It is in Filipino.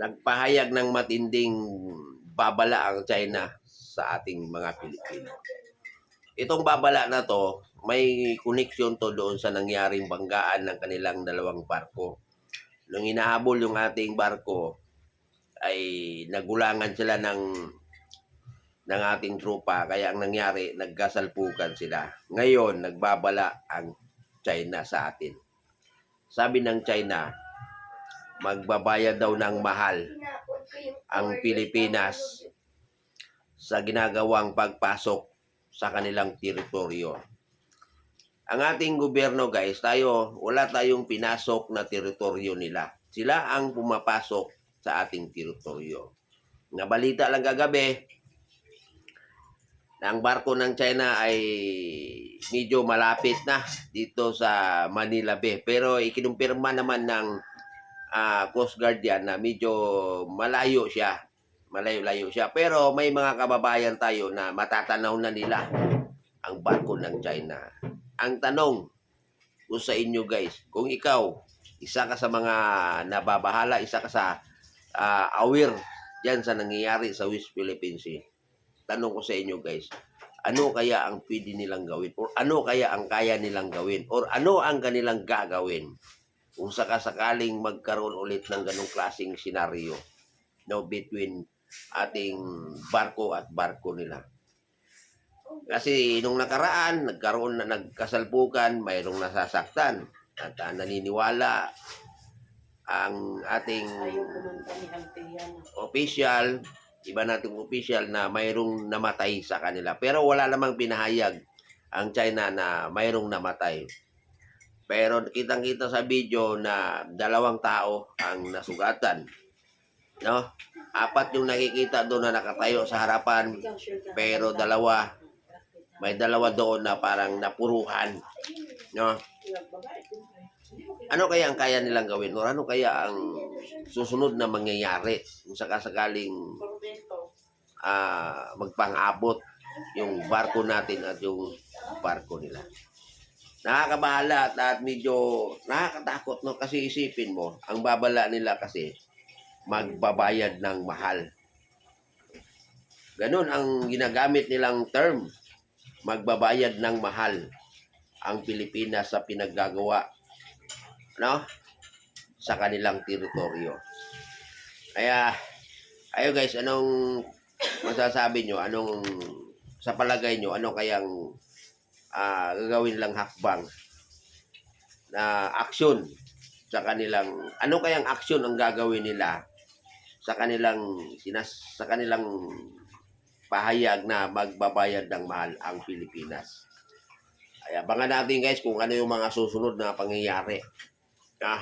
nagpahayag ng matinding babala ang China sa ating mga Pilipino. Itong babala na to, may koneksyon to doon sa nangyaring banggaan ng kanilang dalawang barko. Nung inahabol yung ating barko, ay nagulangan sila ng ng ating trupa. Kaya ang nangyari, nagkasalpukan sila. Ngayon, nagbabala ang China sa atin. Sabi ng China, magbabayad daw ng mahal ang Pilipinas sa ginagawang pagpasok sa kanilang teritoryo. Ang ating gobyerno guys, tayo, wala tayong pinasok na teritoryo nila. Sila ang pumapasok sa ating teritoryo. Nabalita lang kagabi na ang barko ng China ay medyo malapit na dito sa Manila Bay. Pero ikinumpirma naman ng ah, Coast Guard yan na medyo malayo siya. Malayo-layo siya. Pero may mga kababayan tayo na matatanaw na nila ang barko ng China. Ang tanong ko sa inyo guys, kung ikaw, isa ka sa mga nababahala, isa ka sa ah, aware yan sa nangyayari sa West Philippine Sea. Tanong ko sa inyo guys, ano kaya ang pwede nilang gawin? Or ano kaya ang kaya nilang gawin? Or ano ang kanilang gagawin? Kung sakasakaling magkaroon ulit ng ganong klaseng senaryo no, between ating barko at barko nila. Kasi nung nakaraan, nagkaroon na nagkasalpukan, mayroong nasasaktan. At ah, naniniwala ang ating official, iba nating official na mayroong namatay sa kanila. Pero wala namang pinahayag ang China na mayroong namatay. Pero kitang-kita sa video na dalawang tao ang nasugatan. No? Apat yung nakikita doon na nakatayo sa harapan, pero dalawa, may dalawa doon na parang napuruhan. No? Ano kaya ang kaya nilang gawin? O ano kaya ang susunod na mangyayari kung sakasakaling ah, magpang-abot yung barko natin at yung barko nila. Nakakabahala at, medyo nakakatakot no kasi isipin mo, ang babala nila kasi magbabayad ng mahal. Ganun ang ginagamit nilang term, magbabayad ng mahal ang Pilipinas sa pinaggagawa no? sa kanilang teritoryo. Kaya, ayo guys, anong masasabi nyo? Anong, sa palagay nyo, ano kayang ah, gagawin lang hakbang na aksyon sa kanilang, ano kayang aksyon ang gagawin nila sa kanilang, sinas, sa kanilang pahayag na magbabayad ng mahal ang Pilipinas. Ay, abangan natin guys kung ano yung mga susunod na pangyayari. Ah,